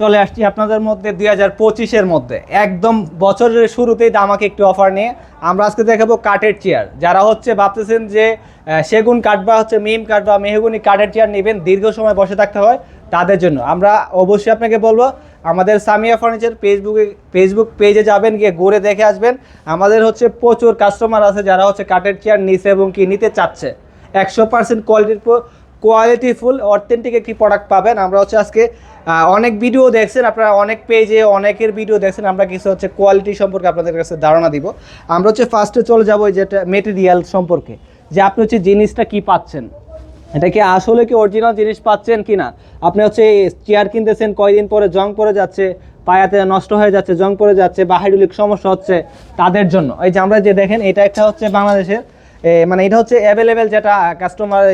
চলে আসছি আপনাদের মধ্যে দুই হাজার পঁচিশের মধ্যে। একদম বছরের শুরুতেই আমাকে একটু অফার নিয়ে। আমরা আজকে দেখাবো কাঠের চেয়ার যারা হচ্ছে ভাবতেছেন যে সেগুন কাঠ বা হচ্ছে মিম কাঠ বা মেহগুনি কাঠের চেয়ার নেবেন, দীর্ঘ সময় বসে থাকতে হয় তাদের জন্য। আমরা অবশ্যই আপনাকে বলব, আমাদের সামিয়া ফার্নিচার ফেসবুকে ফেসবুক পেজে যাবেন, গিয়ে ঘুরে দেখে আসবেন। আমাদের হচ্ছে প্রচুর কাস্টমার আছে যারা হচ্ছে কাঠের চেয়ার নিছে এবং কি নিতে চাচ্ছে। একশো পার্সেন্ট কোয়ালিটির কোয়ালিটিফুল, অথেন্টিক একটি প্রোডাক্ট পাবেন। আমরা হচ্ছে আজকে অনেক ভিডিও দেখছেন, আপনারা অনেক পেজে অনেকের ভিডিও দেখছেন, আমরা কিছু হচ্ছে কোয়ালিটি সম্পর্কে আপনাদের কাছে ধারণা দিব। আমরা হচ্ছে ফার্স্টে চলে যাব যেটা মেটেরিয়াল সম্পর্কে, যে আপনি হচ্ছে জিনিসটা কি পাচ্ছেন? এটা কি আসলে কি অরিজিনাল জিনিস পাচ্ছেন কি না আপনি হচ্ছে চেয়ার কিনতেছেন, কয়দিন পরে জং পরে যাচ্ছে, পায়াতে নষ্ট হয়ে যাচ্ছে জং পরে যাচ্ছে, বা সমস্যা হচ্ছে তাদের জন্য। এই যে আমরা যে দেখেন, এটা একটা হচ্ছে বাংলাদেশের মানে এটা হচ্ছে অ্যাভেলেবেল যেটা কাস্টমার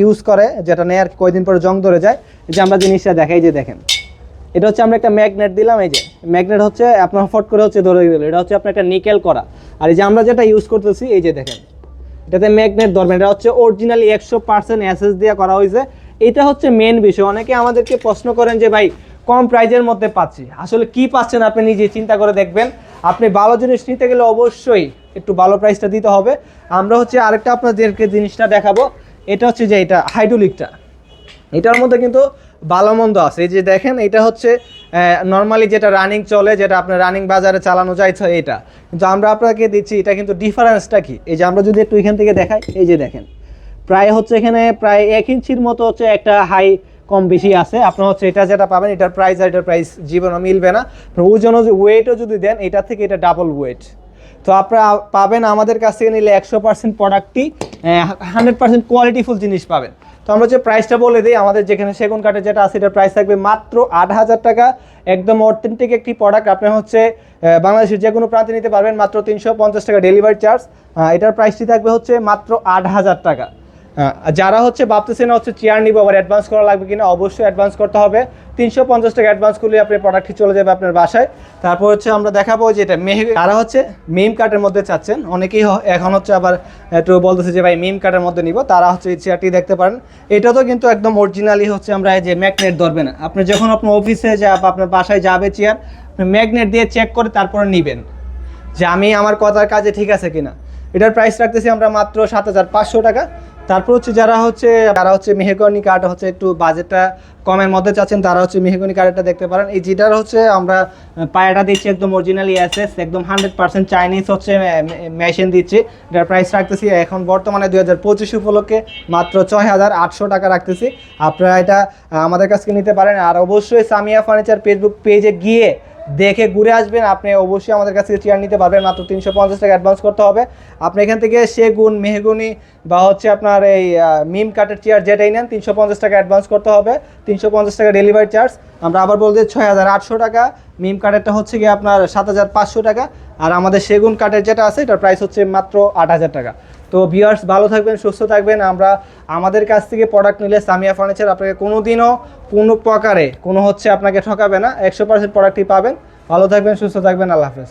ইউজ করে, যেটা নেয়ার কয়দিন পরে জং ধরে যায়। যে আমরা জিনিসটা দেখাই যে দেখেন। এটা হচ্ছে আমরা একটা ম্যাগনেট দিলাম, এই যে। ম্যাগনেট হচ্ছে, আপনার ফট করে হচ্ছে ধরে দিল এটা হচ্ছে আপনার একটা নিকেল করা। আর এই যে আমরা যেটা ইউজ করতেছি, এই যে দেখেন। এটাতে ম্যাগনেট ধরবেন। এটা হচ্ছে অরিজিনালি একশো পার্সেন্ট অ্যাসেস দিয়ে করা হয়েছে। এটা হচ্ছে মেন বিষয়। অনেকে আমাদেরকে প্রশ্ন করেন যে, ভাই, কম প্রাইজের মধ্যে পাচ্ছি। আসলে কি পাচ্ছেন আপনি নিজে চিন্তা করে দেখবেন। আপনি ভালো জিনিস নিতে গেলে অবশ্যই একটু ভালো প্রাইসটা দিতে হবে। আমরা হচ্ছে আরেকটা আপনাদেরকে জিনিসটা দেখাবো। এটা হচ্ছে যে এটা হাইড্রোলিকটা এটার মধ্যে কিন্তু ভালো মন্দ আছে। এই যে দেখেন, এটা হচ্ছে নর্মালি যেটা রানিং চলে, যেটা আপনার রানিং বাজারে চালানো যায়, তো এটা। কিন্তু আমরা আপনাকে দিচ্ছি, এটা কিন্তু ডিফারেন্সটা কি? এই যে আমরা যদি একটু এখান থেকে দেখাই, এই যে দেখেন। প্রায় হচ্ছে এখানে প্রায় এক ইঞ্চির মতো হচ্ছে একটা হাই কম বেশি আছে। আপনার হচ্ছে এটা যেটা পাবেন, এটার প্রাইস আর এটার প্রাইস জীবনও মিলবে না। আপনার ওজন ওয়েটও যদি দেন, এটা থেকে এটা ডাবল ওয়েট তো আপনারা পাবেন আমাদের কাছ থেকে নিলে একশো পার্সেন্ট প্রোডাক্টটি হান্ড্রেড পার্সেন্ট কোয়ালিটিফুল জিনিস পাবেন। তো আমরা যে প্রাইসটা বলে দিই, আমাদের যেখানে সেগুন কাঠের যেটা আছে, এটার প্রাইস থাকবে মাত্র আট হাজার টাকা। একদম অথেন্টিক একটি প্রোডাক্ট আপনি হচ্ছে বাংলাদেশের যে কোনো প্রান্তে নিতে পারবেন মাত্র তিনশো পঞ্চাশ টাকা ডেলিভারি চার্জ এটার প্রাইসটি থাকবে হচ্ছে মাত্র আট হাজার টাকা। যারা হচ্ছে ভাবতেছেন হচ্ছে চেয়ার নিবো, আবার অ্যাডভান্স করা লাগবে কিনা, অবশ্যই অ্যাডভান্স করতে হবে। তিনশো পঞ্চাশ টাকা অ্যাডভান্স করলে আপনার প্রোডাক্টটি চলে যাবে আপনার বাসায়। তারপর হচ্ছে আমরা দেখাবো যে এটা মেহে তারা হচ্ছে মিম কার্টের মধ্যে চাচ্ছেন, অনেকেই এখন হচ্ছে আবার একটু বলতেছে যে, ভাই মিম কার্টের মধ্যে নিব। তারা হচ্ছে এই চেয়ারটি দেখতে পারেন। এটা তো কিন্তু একদম অরিজিনালি হচ্ছে আমরা যে ম্যাগনেট ধরবে না। আপনি যখন আপনার অফিসে যা আপনার বাসায় যাবে চেয়ার ম্যাগনেট দিয়ে চেক করে তারপরে নেবেন। যে, আমি আমার কথার কাজে ঠিক আছে কিনা? এটার প্রাইস রাখতেছি আমরা মাত্র সাত হাজার পাঁচশো টাকা। তারপর হচ্ছে যারা হচ্ছে যারা হচ্ছে মেহেগনি কার্ড হচ্ছে একটু বাজেটটা কমের মধ্যে চাচ্ছেন, তারা হচ্ছে মেহেগনি কার্ডটা দেখতে পারেন। এই যেটার হচ্ছে আমরা পায়াটা দিচ্ছি একদম অরিজিনালি অ্যাসেস একদম হান্ড্রেড পার্সেন্ট চাইনিজ হচ্ছে মেশিন দিচ্ছি। এটার প্রাইস রাখতেছি এখন বর্তমানে দুই হাজার পঁচিশ উপলক্ষে মাত্র ছয় হাজার আটশো টাকা রাখতেছি। আপনারা এটা আমাদের কাছ থেকে নিতে পারেন। আর অবশ্যই সামিয়া ফার্নিচার ফেসবুক পেজে গিয়ে দেখে ঘুরে আসবেন। আপনি অবশ্যই আমাদের কাছ থেকে চেয়ার নিতে পারবেন। মাত্র তিনশো পঞ্চাশ টাকা অ্যাডভান্স করতে হবে। আপনি এখান থেকে সেগুন, মেহগুনি বা হচ্ছে আপনার এই মিম কাঠের চেয়ার যেটাই নেন, তিনশো পঞ্চাশ টাকা অ্যাডভান্স করতে হবে। তিনশো পঞ্চাশ টাকা ডেলিভারি চার্জ আমরা আবার বলতে ছয় হাজার আটশো টাকা। মিম কাঠেরটা হচ্ছে গিয়ে আপনার সাত হাজার পাঁচশো টাকা। আর আমাদের সেগুন কাঠের যেটা আছে, এটার প্রাইস হচ্ছে মাত্র আট হাজার টাকা। তো ভিউয়ার্স ভালো থাকবেন, সুস্থ থাকবেন। আমরা আমাদের কাছ থেকে প্রোডাক্ট নিলে সামিয়া ফার্নিচার আপনাকে কোনো দিনও কোনো প্রকারে কোনো হচ্ছে আপনাকে ঠকাবে না, একশো পার্সেন্ট প্রোডাক্টটি পাবেন। ভালো থাকবেন, সুস্থ থাকবেন, আল্লাহ হাফেজ।